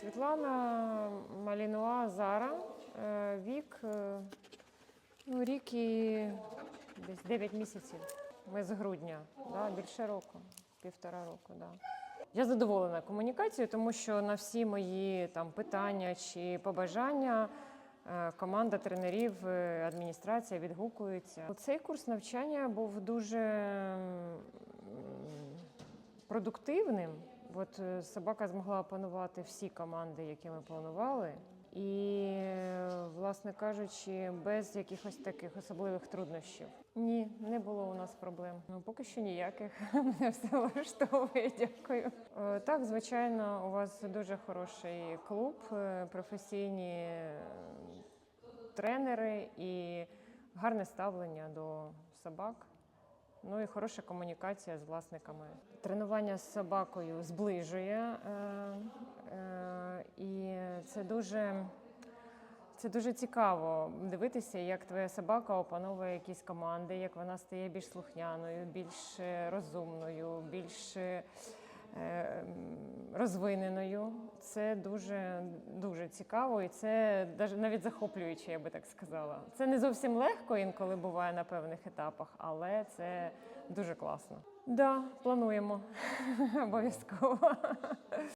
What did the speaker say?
Світлана Малінуа Зара. Е, Вік е, ну, рік і десь 9 місяців. Ми з грудня, да, більше року, півтора року. Да. Я задоволена комунікацією, тому що на всі мої там питання чи побажання е, команда тренерів, адміністрація відгукується. Цей курс навчання був дуже продуктивним. От е, собака змогла опанувати всі команди, які ми планували. І, е, власне кажучи, без якихось таких особливих труднощів. Ні, не було у нас проблем. Ну поки що ніяких. Мене все влаштовує. Дякую. Е, Так, звичайно, у вас дуже хороший клуб, професійні тренери і гарне ставлення до собак. Ну і хороша комунікація з власниками. Тренування з собакою зближує, е, е, і це дуже, це дуже цікаво дивитися, як твоя собака опановує якісь команди, як вона стає більш слухняною, більш е, розумною, більш розвиненою. Це дуже дуже цікаво, і це навіть захоплююче, я би так сказала. Це не зовсім легко інколи буває на певних етапах, але це дуже класно. Да, плануємо обов'язково.